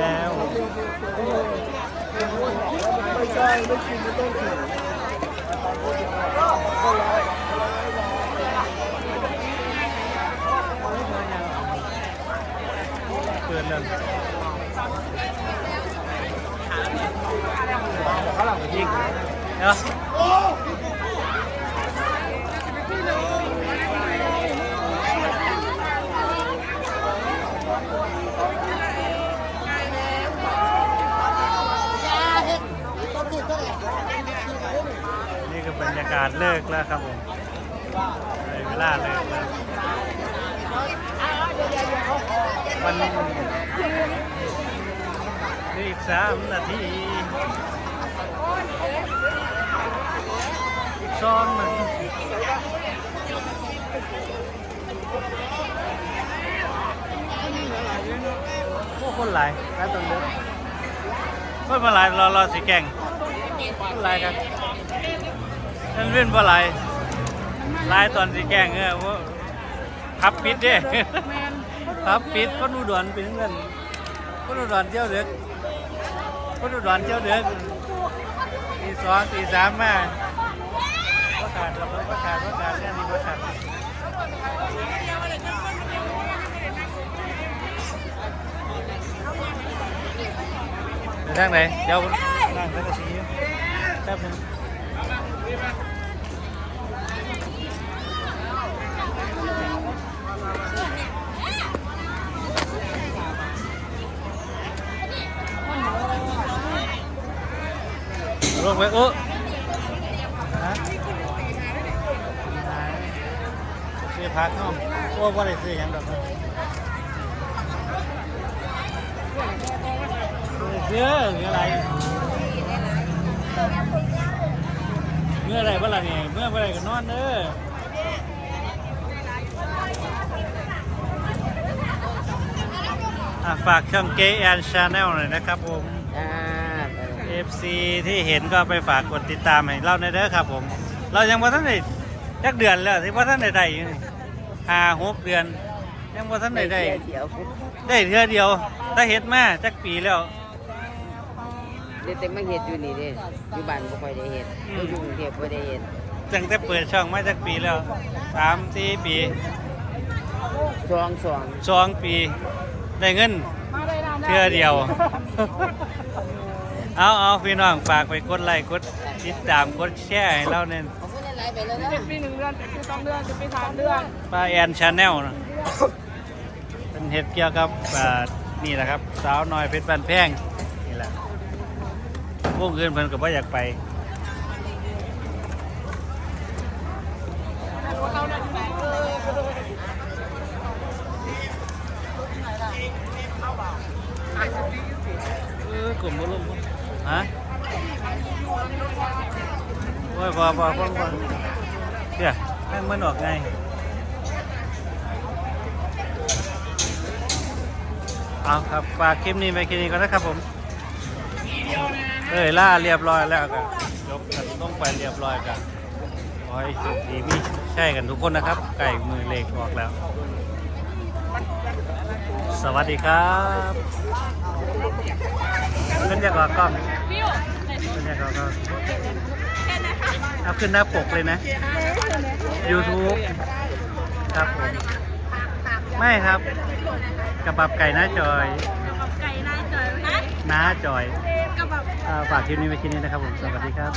แล้วไม่ใช่ไม่กินไม่ต้องกินเพื่อนนั่นเนาะ บรรยากาศเลิกแล้วครับผมเวลาเลยกแวันอีกสามนาทีซ้องนาทีพวกคนหลายแล้วตรงนี้คนมาหลายรอรอสีแกงหลาครับ นั่นเว้นบ่หลายหลายตอนสีแกงเออว่าพับปิดเด้พับปิดคนอุดรเป็นเงินคนอุดรเที่ยวเด็กคนอุดรเที่ยวเด็กตีสองตีสามมาประกาศเราประกาศประกาศแค่นี้ประกาศไปทางไหนเดี๋ยวนั่งสักทีแป๊บนึง งไปเออฮะซื้อพักเนาะโอ้บ่ได้ซื้อหยังดอกเนาะเสื้อหรืออะไรเมื่อไรบ้างล่ะนี่เมื่อไรก็นอนเด้อฝากช่อง K N Channel หน่อยนะครับผมอ่า FC ที่เห็นก็ไปฝากกดติดตามให้เราในอยเด้อครับผม เรายังว่าท่านได้จักเดือนแล้วที่ว่าท่านได้ได้อยู่นี่ห้าหกเดือน ยังว่าท่านได้ได้เดี๋ยวได้เทือเดียวถ้าเฮ็ดมาจักปีแล้ว เดี๋ยวแต่มาเฮ็ดอยู่นี่เด้อยู่บ้านบ่ค่อยได้เฮ็ดอืม อยู่กรุงเทพบ่ได้เฮ็ดตั้งแต่เปิดช่องมาจักปีแล้วสามสี่ปีสองสองสองปี ได้เงินเทือเดียว เอาเอาพี่น้องฝากไปกดไลค์กดติดตามกดแชร์ให้เราเนี่ยขอบคุณหลายๆไปแล้วนะเจ็ดปีหนึ่งเดือนเจ็ดปีสองเดือนเจ็ดปีสามเดือนป้าแอนชาแนลนะเป็นเฮ็ดเกี่ยวกับอ่านี่แหละครับ สาวน้อยเพชรบ้านแพงนี่แหละวงเงินเพิ่นก็บ่อยากไปเออกลุ่มบ่ลงบ่ ฮะโอ้ยพอพอพอพอเดี๋ยวให้มันออกไงเอาครับฝากคลิปนี้ไปคลิปนี้ก่อนนะครับผมเอ้ยล่าเรียบร้อยแล้วกันยกกันต้องไปเรียบร้อยกันขอให้โชคดีมีใช่กันทุกคนนะครับ ไก่มือเล็กออกแล้ว สวัสดีครับ ขึ้นจากกล้องขึ้นจากกล้องเอาขึ้นหน้าปกเลยนะ YouTube ครับผมไม่ครับกระบับไก่หน้าจอยไก่นายเจอนะน้าจอยกับแบบอ่าฝากคลิปนี้ไว้ที่นี้นะครับผม สวัสดีครับ